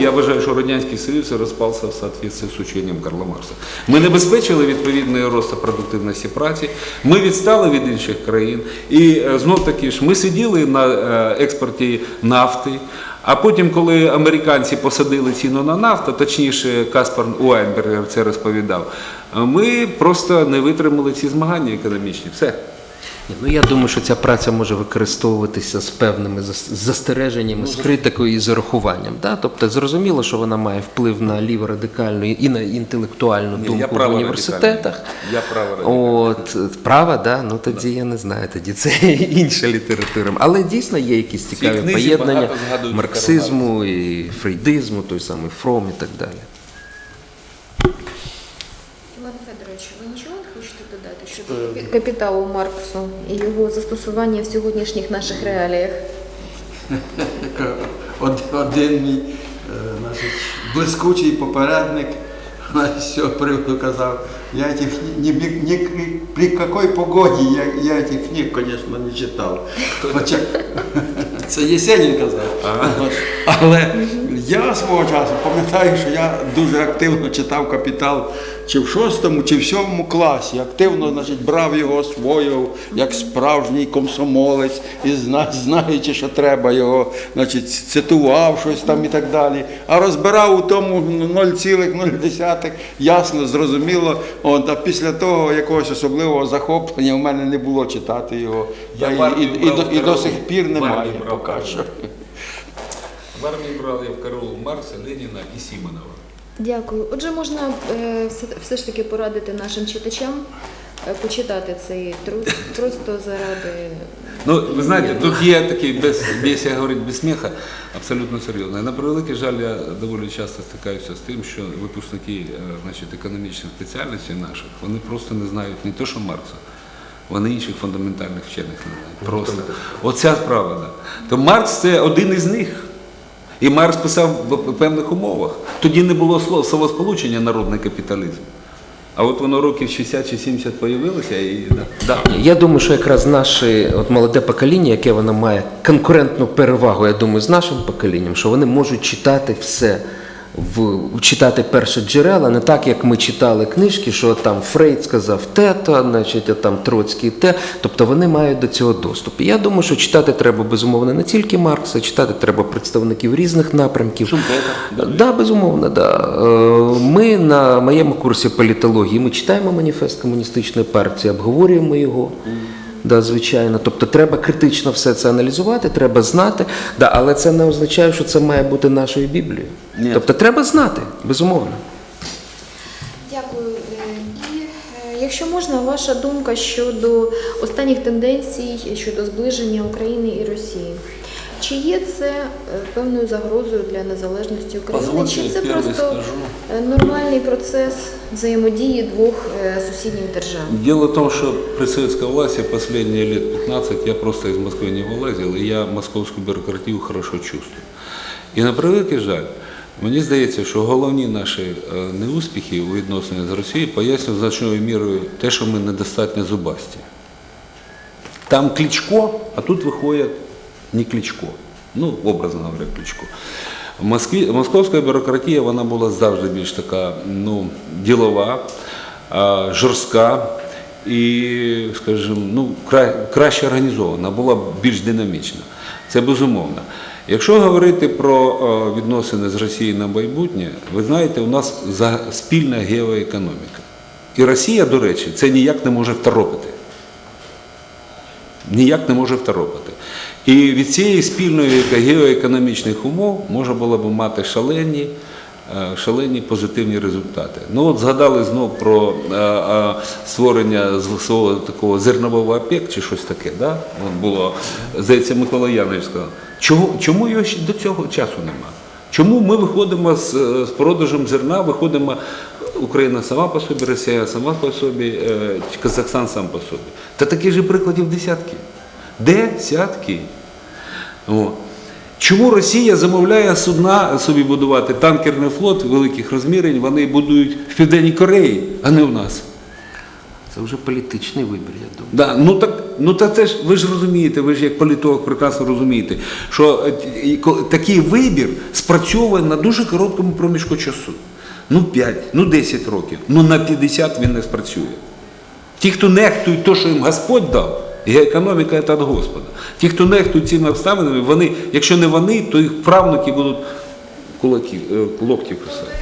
Я вважаю, що Радянський Союз розпався в соответствии з ученням Карла Маркса. Ми не безпечили відповідний рост продуктивності праці, ми відстали від інших країн. І е, знов таки ж ми сиділи на е, експорті нафти. А потім, коли американці посадили ціну на нафту, точніше Каспар Уайнбергер це розповідав, е, ми просто не витримали ці змагання економічні. Все. Ну я думаю, що ця праця може використовуватися з певними застереженнями, з критикою і з урахуванням. Да? Тобто зрозуміло, що вона має вплив на ліворадикальну і на інтелектуальну Ні, я думку в університетах. Я праворадикальний. От права, да? ну тоді я не знаю, тоді це інша література. Але дійсно є якісь цікаві поєднання марксизму і фрейдизму, той самий Фром і так далі. Федорович, ви нічого не хочете додати щодо капі- капіталу Марксу і його застосування в сьогоднішніх наших реаліях? Один мій е, значить, блискучий попередник з цього приводу казав, я этих ні, ні, ні, при якій погоді я, я этих книг, звісно, не читав. Хоча це Єсенін казав. От. Але я свого часу пам'ятаю, що я дуже активно читав капітал чи в шостому, чи в сьомому класі. Активно значить, брав його, освоював як справжній комсомолець, і зна- знаючи, що треба його, значить, цитував щось там і так далі. А розбирав у тому 0,0, ясно, зрозуміло. От, а після того якогось особливого захоплення в мене не було читати його. Я і, і, і, до, і до сих пір немає що. В армії брали в Каролу Маркса, Леніна і Сімонова. Дякую. Отже, можна е, все, все ж таки порадити нашим читачам е, почитати цей труд просто заради. Ну, ви знаєте, тут є такий, без, без я говорить без сміха, абсолютно серйозно. І На превеликий жаль, я доволі часто стикаюся з тим, що випускники е, значить, економічних спеціальностей наших, вони просто не знають не то, що Маркса, вони інших фундаментальних вчених не знають. Просто. Оця справа, да. То Маркс це один із них. І Маркс писав в певних умовах. Тоді не було слова словосполучення народний капіталізм. А от воно років 60 чи 70 появилося і да. да. Я думаю, що якраз наше от молоде покоління, яке воно має конкурентну перевагу, я думаю, з нашим поколінням, що вони можуть читати все. В читати перші джерела, не так як ми читали книжки, що там Фрейд сказав те, то, значить, а там Троцький те. Тобто вони мають до цього доступ. І я думаю, що читати треба безумовно не тільки Маркса, читати треба представників різних напрямків. Да, безумовно, да. Е, Ми на моєму курсі політології ми читаємо маніфест комуністичної партії, обговорюємо його. Да, звичайно. Тобто треба критично все це аналізувати, треба знати, да, але це не означає, що це має бути нашою Біблією. Ні. Тобто треба знати, безумовно. Дякую. Е, І е, якщо можна, ваша думка щодо останніх тенденцій щодо зближення України і Росії. Чи є це е, певною загрозою для незалежності України? Позвольте, Чи це просто скажу. е, нормальний процес взаємодії двох е, сусідніх держав? Дело в том, что при советской власти последние лет 15 я просто из Москвы не вылазил, и я московскую бюрократию хорошо чувствую. І на превеликий жаль, мені здається, що головні наші неуспіхи у відносинах з Росією пояснюють значною мірою те, що ми недостатньо зубасті. Там Кличко, а тут виходить не Кличко. Ну, образно говоря, Кличко. Москві, московська бюрократія вона була завжди більш така ну, ділова, жорстка і, скажімо, ну, кра, краще організована, була більш динамічна. Це безумовно. Якщо говорити про відносини з Росією на майбутнє, ви знаєте, у нас спільна геоекономіка. І Росія, до речі, це ніяк не може второпити ніяк не може второпати. І від цієї спільної геоекономічних умов можна було б мати шалені, е, шалені позитивні результати. Ну от згадали знов про е, е, створення свого такого зернового ОПЕК чи щось таке. Да? Було, здається, Микола Янович сказав. Чого, чому його ще до цього часу нема? Чому ми виходимо з, з продажем зерна, виходимо Україна сама по собі, Росія сама по собі, е, Казахстан сам по собі. Та таких же прикладів десятки. Десятки. О. Чому Росія замовляє судна собі будувати танкерний флот великих розмірень, вони будують в Південній Кореї, а не у нас? Це вже політичний вибір, я думаю. Да, ну так, ну та це ж ви ж розумієте, ви ж як політолог прекрасно розумієте, що е, такий вибір спрацьовує на дуже короткому проміжку часу. Ну 5, ну 10 років, ну на 50 він не спрацює. Ті, хто нехтують те, що їм Господь дав, і економіка це від Господа. Ті, хто нехтують цими обставинами, вони, якщо не вони, то їх правнуки будуть кулаків, е, писати.